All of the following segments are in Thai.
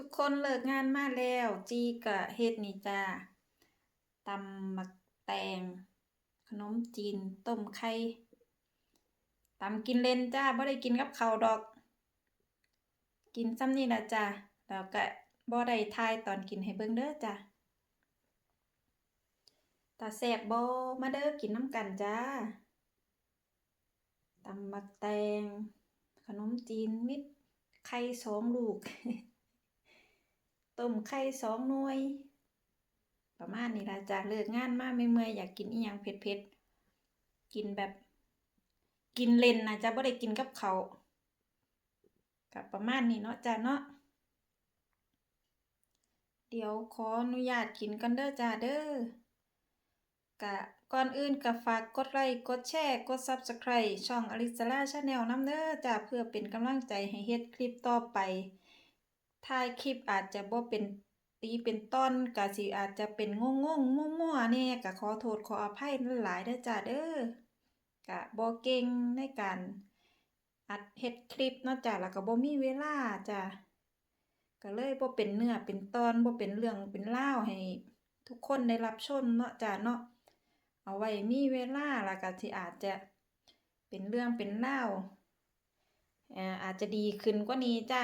ทุกคนเลิกงานมาแล้ว จีกะเฮ็ดนี่จ้าตำหมักแตง ขนมจีน ต้มไข่ตำกินเล่นจ้าบ่ได้กินกับข้าวดอก กินซ้ำนี่ละจ้าแล้วก็บ่ได้ทายตอนกินให้เบิ่งเด้อจ้าตาแซ่บบ่มาเด้อกินน้ำกันจ้าตำหมักแตง ขนมจีนมิตรไข่สองลูก ต้มไข่สองหน่วย ประมาณนี้ละจากเลิกงานมาเมื่อยๆอยากกินอีหยังเผ็ดๆกินแบบ กินเล่นนะจะบ่ได้กินกับเขากับประมาณนี้เนาะจ้าเนาะเดี๋ยวขออนุญาตกินกันเด้อจ้าเด้อกะก่อนอื่นก็ฝากกดไลค์กดแชร์ กด Subscribe ช่องอลิสลาชาแนลน้ำเด้อจ้าเพื่อเป็นกำลังใจให้เฮ็ดคลิปต่อไป ถ่ายคลิปอาจจะบ่เป็นตีเป็นต้นก็สิอาจจะเป็นงงงๆมั่วๆแน่ยก็ขอโทษขออภัยหลายเด้อจ้าเด้อกะบ่เก่งในการอัดเฮ็ดคลิปเนาะจ้าแล้วก็บ่มีเวลาจ้าก็เลยบ่เป็นเนื้อเป็นตอนบ่เป็นเรื่องเป็นราให้ทุกคนได้รับชมเนาะจ้าเนาะเอาไว้มีเวลาแล้วก็สิอาจจะเป็นเรื่องเป็นราเอ่ออาจจะดีขึ้นกว่านี้จ้า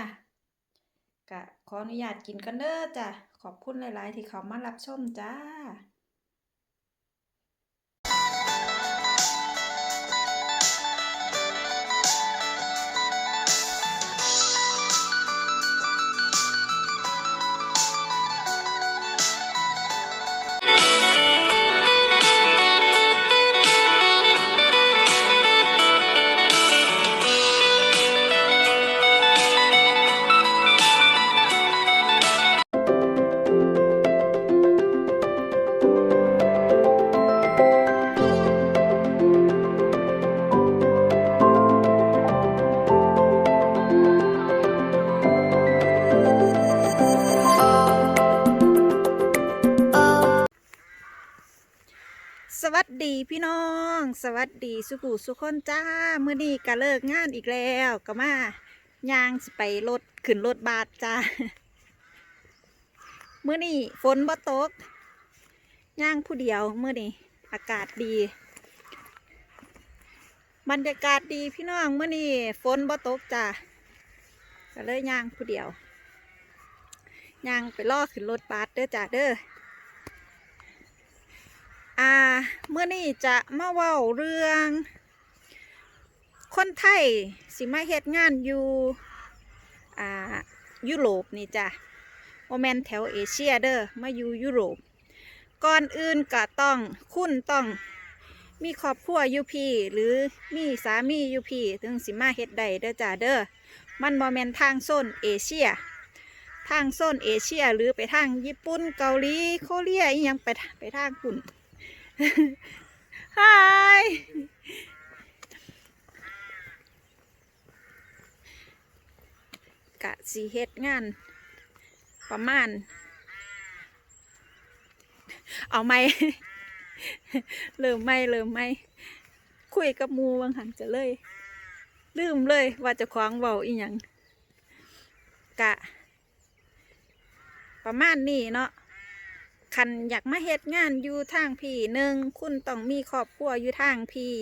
ก็ขออนุญาตกินกันเด้อจ้ะ ขอบคุณหลาย ๆ ที่เขามารับชมจ้า ดีพี่น้อง สวัสดีสุขุสุคนจ้าเมื่อนี้ก็เลิกงานอีกแล้วก็มาย่างไปรถขึ้นรถบาสจ้าเมื่อนี้ฝนบ่ตกย่างผู้เดียวเมื่อนี้อากาศดี บรรยากาศดีพี่น้องเมื่อนี้ฝนบ่ตกจ้าก็เลยย่างผู้เดียวย่างไปล่อขึ้นรถบัสเด้อจ้าเด้อ อ่าเมื่อนี้จะมาเว้าเรื่อง คนไทยสิมาเฮ็ดงานอยู่อ่ายุโรปนี่จ้ะโมแมนแถวเอเชียเด้อมาอยู่ยุโรป ก่อนอื่นก็ต้องคุณต้องมีครอบครัวอยู่พี่หรือมีสามีอยู่พี่ถึงสิมาเฮ็ดได้เด้อจ้าเด้อมันโมแมนทางโซนเอเชีย ทางโซนเอเชียหรือไปทางญี่ปุ่นเกาหลีโคเรียอีหยังไปไปทางปุ่น ฮายกะสีเฮ็ดงาน ประมาณ เอาไหมเริ่มไหมเริ่มไหมคุยกับมูบางหันจะเลย ลืมเลยว่าจะคว้างเบาอีหยังกะ ประมาณนี้เนาะ คันอยากมาเฮ็ดงานอยู่ทางพี่หนึ่งคุณต้องมีครอบครัวอยู่ทางพี่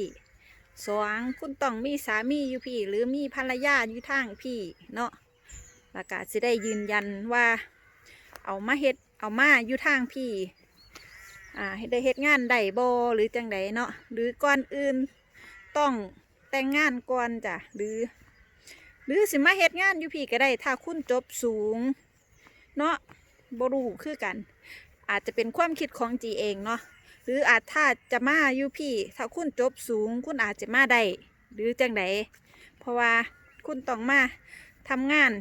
สองคุณต้องมีสามีอยู่พี่ หรือมีภรรยาอยู่ทางพี่เนาะแล้วก็สิได้ยืนยันว่า เอามาเฮ็ดเอามาอยู่ทางพี่อ่าเฮ็ดได้เฮ็ดงานได้บ่หรือจังใดเนาะหรือก่อนอื่นต้องแต่งงานก่อนจ้ะหรือ หรือสิมาเฮ็ดงานอยู่พี่ก็ได้ ถ้าคุณจบสูง เนาะบรูคือกัน อาจจะเป็นความคิดของจีเองเนาะหรืออาจถ้าจะมาอยู่พี่ ถ้าคุณจบสูง คุณอาจจะมาได้หรือจังไดเพราะว่าคุณต้องมาทำงาน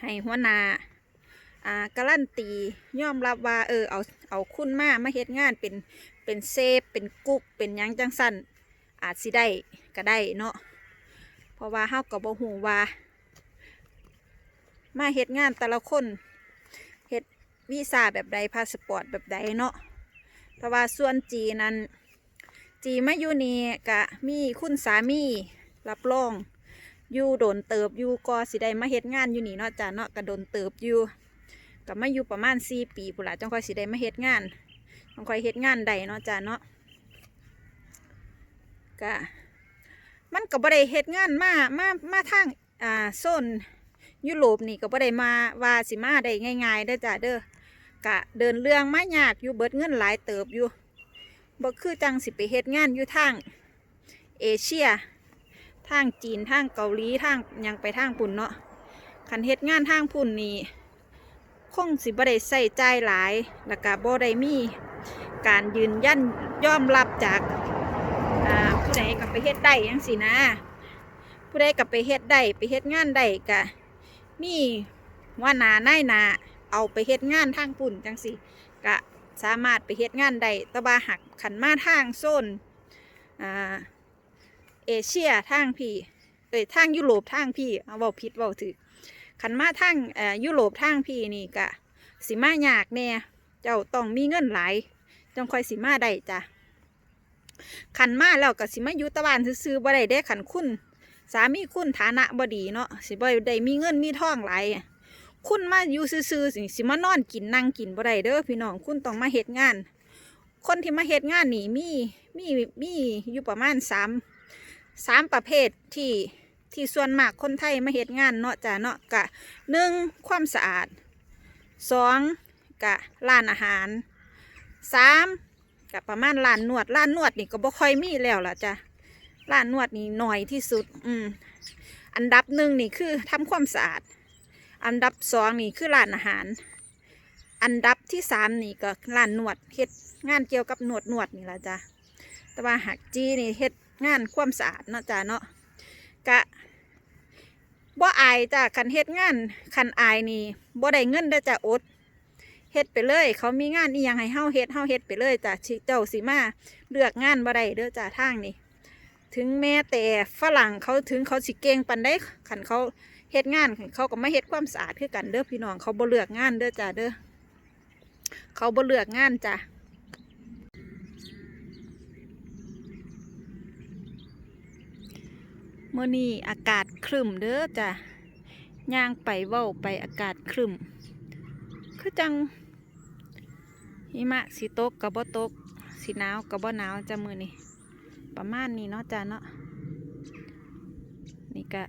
ให้หัวหน้าอ่าการันตียอมรับว่าเออเอาเอาคุณมามาเฮ็ดงานเป็นเป็นเซฟเป็นกุ๊กเป็นยังจังสั้นอาจสิได้ก็ได้เนาะเพราะว่าเฮาก็บ่ฮู้ว่า มาเฮ็ดงานแต่ละคน วีซ่าแบบใดพาสปอร์ตแบบใดเนาะแต่ว่าส่วนจีนั้น จีมาอยู่นี่กะมีคุณสามีรับรองอยู่โดนเติบอยู่ก็สิได้มาเฮ็ดงานอยู่นี่เนาะจ้ะเนาะก็โดนเติบอยู่ก็มาอยู่ประมาณสี่ปีพุ่นละจังค่อยสิได้มาเฮ็ดงานจังค่อยเฮ็ดงานใดเนาะจ้ะเนาะก็มันก็บ่ได้เฮ็ดงานมามามาทางอ่าโซนยุโรปนี่ก็บ่ได้มาว่าสิมาได้ง่ายๆเด้อจ้ะเด้อ กะเดินเรื่องมายากอยู่เบิดเงินหลายเติบอยู่บ่คือจังสิไปเฮ็ดงานอยู่ทางเอเชียทางจีนทางเกาหลีทางยังไปทางปุ่นเนาะคันเฮ็ดงานทางปุ่นนี่คงสิบ่ได้ใส่ใจหลายแล้วก็บ่ได้มีการยืนยันยอมรับจากผู้ใดก็ไปเฮ็ดได้จังสินะ ผู้ใดก็ไปเฮ็ดได้ไปเฮ็ดงานได้ก็มีว่านานายนา เอาไปเฮ็ดงานทางปุ่นจังสิก็สามารถไปเฮ็ดงานได้ตะบาหักขันมาทางโซนอ่าเอเชียทางพี่เอ้ยทางยุโรปทางพี่เอาเว้าผิดเว้าถือขันมาทางเอ่อยุโรปทางพี่นี่กะสิมายากแน่เจ้าต้องมีเงินหลายจังคอยสิมาได้จ้ะขันมาแล้วก็สิมาอยู่ตะวันซื้อๆบ่ได้เด้ขันคุณสามีคุณฐานะบ่ดีเนาะสิบ่ได้มีเงินมีทองหลาย คุณมาอยู่ซื่อๆสิสิมานอนกินนั่งกินบ่ได้เด้อพี่น้องคุณต้องมาเฮ็ดงาน คนที่มาเฮ็ดงานนี่มีมีมีอยู่ประมาณสามสามประเภทที่ที่ส่วนมากคนไทยมาเฮ็ดงานเนาะจ้ะเนาะกะหนึ่งความสะอาดสองกะร้านอาหารสามกะประมาณร้านนวดร้านนวดนี่ก็บ่ค่อยมีแล้วล่ะจ้ะร้านนวดนี่หน่อยที่สุด อืมอันดับหนึ่งนี่คือทำความสะอาด อันดับสองนี่คือร้านอาหาร อันดับที่สามนี่ก็ร้านนวดเฮ็ดงานเกี่ยวกับนวดนวดนี่ละจ้ะแต่ว่าหักจีนี่เฮ็ดงานความสะอาดเนาะจ้าเนาะกะบ่อายจ้าคันเฮ็ดงานคันอายนี่บ่ได้เงินได้อจ้าอดเฮ็ดไปเลย เขามีงานอีหยังให้เฮาเฮ็ดเฮาเฮ็ดไปเลยจ้าเจ้าสิมาเลือกงานบ่ได้เด้อจ้าทางนี่ถึงแม้แต่ฝรั่งเขาถึงเขาสิเก่งปานใดคันเขา เฮ็ดงานเขาก็ไม่เฮ็ดความสะอาดคือกันเด้อพี่น้องเขาบ่เลือกงานเด้อจ้าเด้อเขาบ่เลือกงานจ้าเมื่อนี้อากาศครึมเด้อจ้ะย่างไปเว้าไปอากาศครึมคือจังหิมะสิตกกับบ่ตกสิหนาวกับบ่หนาวจ้ะมือนี้ประมาณนี้เนาะจ้ะเนาะนี่กะ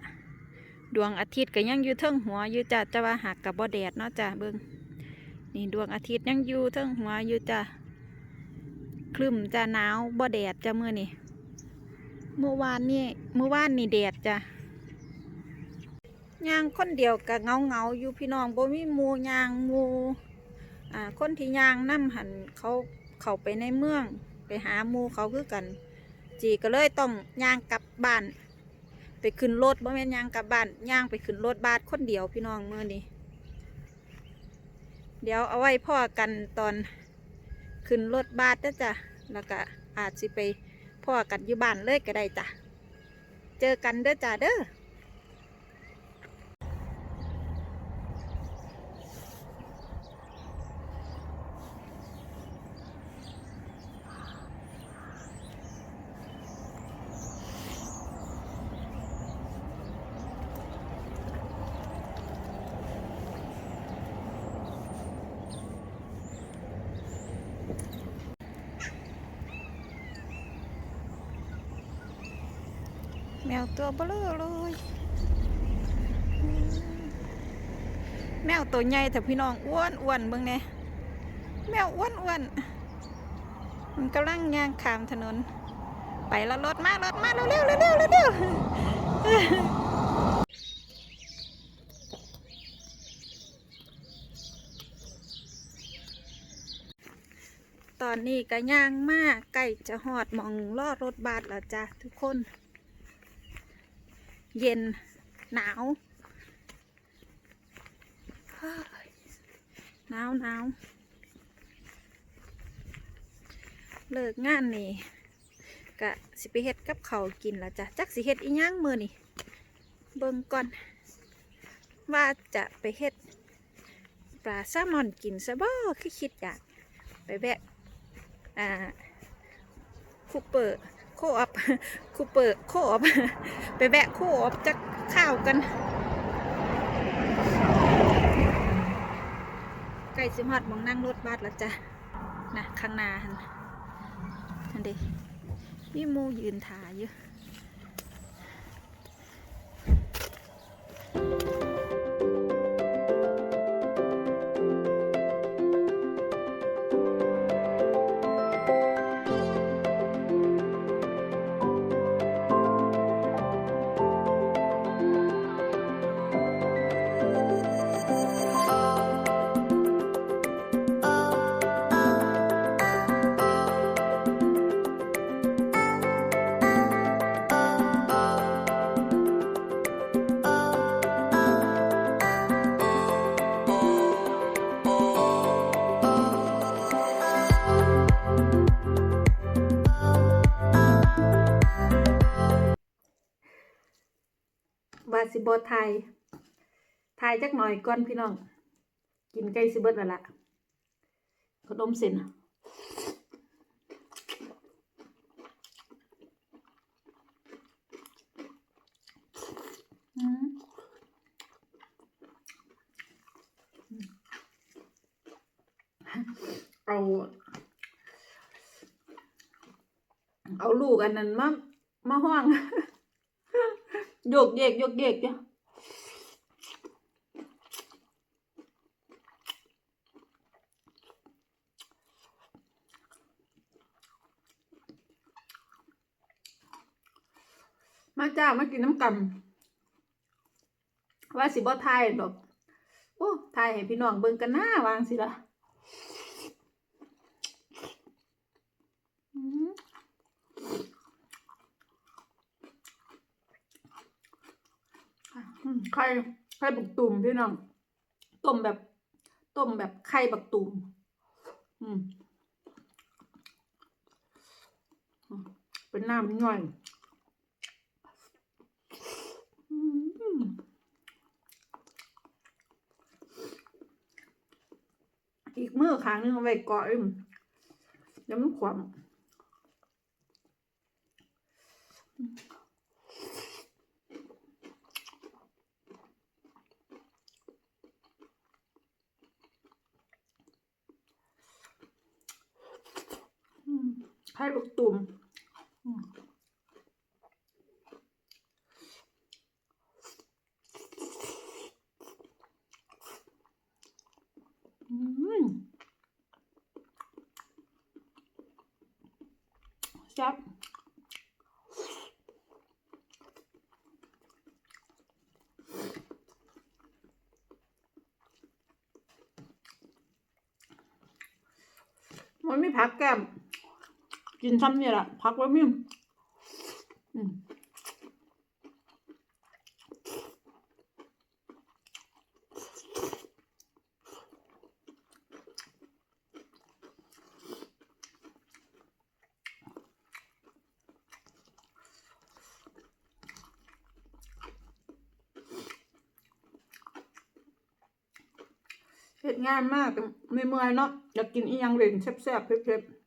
ดวงอาทิตย์ก็ยังอยู่เทิงหัวอยู่จ้ะจะว่าหักกับบ่แดดเนาะจ้ะเบิ่งนี่ดวงอาทิตย์ยังอยู่เทิงหัวอยู่จ้ะครึมจ้ะหนาวบ่แดดจ้ะมือนี้เมื่อวานนี่เมื่อวานนี่แดดจ้ะย่างคนเดียวกับเงาเงาอยู่พี่น้องบ่มีมูย่างมูอ่าคนที่ย่างน้ำหันเขาเขาไปในเมือง ไปหามูเขาคือกัน จีก็เลยต้องย่างกลับบ้าน ไปขึ้นรถบ่แม่นย่างกลับบ้านย่างไปขึ้นรถบาสคนเดียวพี่น้องเมื่อนี้ เดี๋ยวเอาไว้พ่อกันตอนขึ้นรถบาสนะจ้ะแล้วก็อาจสิไปพ่อกันอยู่บ้านเลยก็ได้จ้ะ เจอกันเด้อจ้ะเด้อ แมวตัวเบลอเลย แมวตัวใหญ่แต่พี่น้องอ้วนอ้วนเบิ่งเนี่ยแมวอ้วนอ้วนมันกำลังย่างขามถนน ไปแล้วรถมารถมาเร็วเร็วเร็วเร็วเร็วตอนนี้ก็ย่างมากใกล้จะหอดมองลอดรถบัสแล้วจ้ะทุกคน เย็น หนาว หนาวหนาวเลิกงานนี่กะสิไปเฮ็ดกับเขากินแล้วจ้ะ จักสิเฮ็ดอีหย่างมือนี่ เบิ่งก่อน ว่าจะไปเฮ็ดปลาแซลมอนกินซะบ่คือคิดอยาก ไปแวะอ่าคูเปอร์ โคออปคูเปิดโคออปไปแวะโคออปจักข้าวกันไก่สิมอดมองนั่งรถบัสแล้วจ้ะนะข้างหน้าหันอันเดมีหมูยืนถ่ายอยู่ สิบอไทยไทยจักหน่อยก่อนพี่น้อง กินไก่สิบดแล้วล่ะขนมเส้นอืมเอา เอาลูกอันนั้นมา มาห้อง โยกเยกโยกเยกจ้ะมาจ้ามากินน้ำกันว่าสิบ่ทายดอกโอ้ทายให้พี่น้องเบิ่งกันหน้าวางสิละอืม อืม ไข่ไข่บักตุ่มพี่น้องต้มแบบต้มแบบไข่บักตุ่มอืมเป็นน้ำย่อยอีกมือข้างหนึงเอาไว้เกาะอิ่มเดี๋ยวมันขวามอื มไข่บักตุ่มอืมอืมแซ่บมันไม่พักแก้ม กินซ้ำเนี่ยแหละพักไว้มิ่มอืมเฮ็ดง่ายมากไม่เมื่อยๆเนาะอยากกินอีหยังเล่นแซ่บๆเผ็ดๆ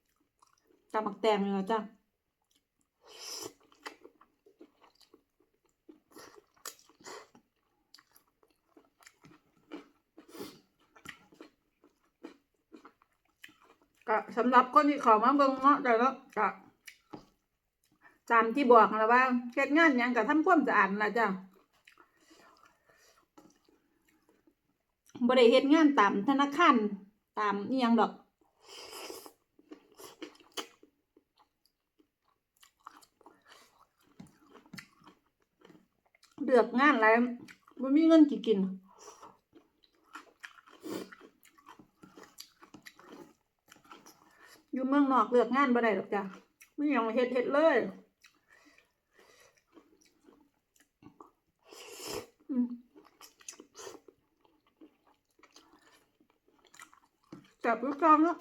ตำบักแตงเลยนะจ้ะก็สำหรับคนที่ขอมาเบิ่งเนาะแต่ละก็ตามที่บอกนะว่าเฮ็ดงานยังก็ทำความสะอาดนะจ้ะบ่ได้เฮ็ดงานตามธนาคารตามอีหยังดอก เลือกงานอะไรไม่มีเงินกี่กิน อยู่เมืองนอกเลือกงานบ่ได้หรอกจ้ะไม่ยอมเฮ็ดเฮ็ดเลยจับลูกกองแล้ว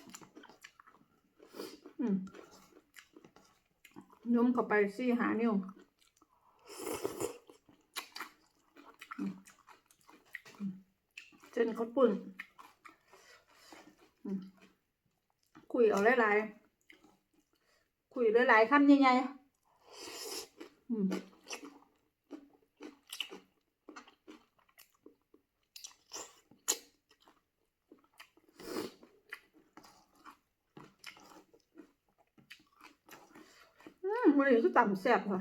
นุ่มเข้าไปสี่หานิ้ว ข้าวปุ้นคุยเอาหลายๆคุยหลายๆคำใหญ่ๆมันเลยก็ต่ำแซ่บค่ะ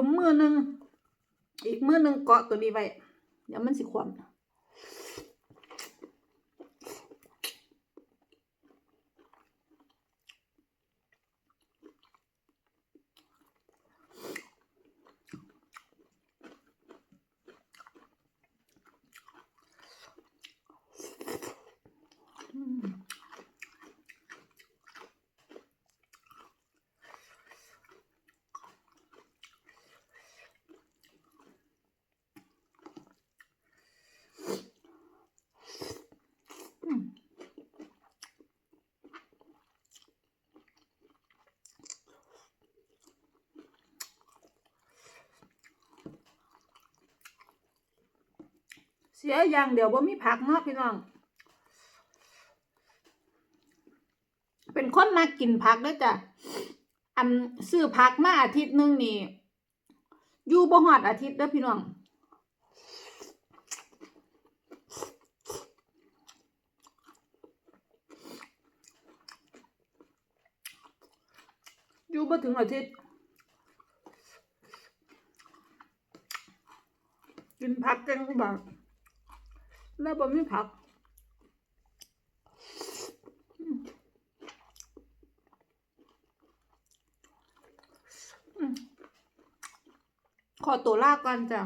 ยุมมือหนึ่งอีกมือหนึ่งเกาะตัวนี้ไว้เดี๋ยวมันสิความ เสียอย่างเดี๋ยวบ่มีผักเนาะพี่น้อง เป็นคนมากินผักด้อจ้ะ อันซื้อผักมาอาทิตย์หนึงนี่ อยู่บ่ฮอดอาทิตย์เด้อพี่น้องอยู่บ่ถึงอาทิตย์กินผักจังบ่า แล้วบ่มีผักขอตัวลาก่อนจ้ะ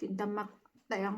กินตำมักแตง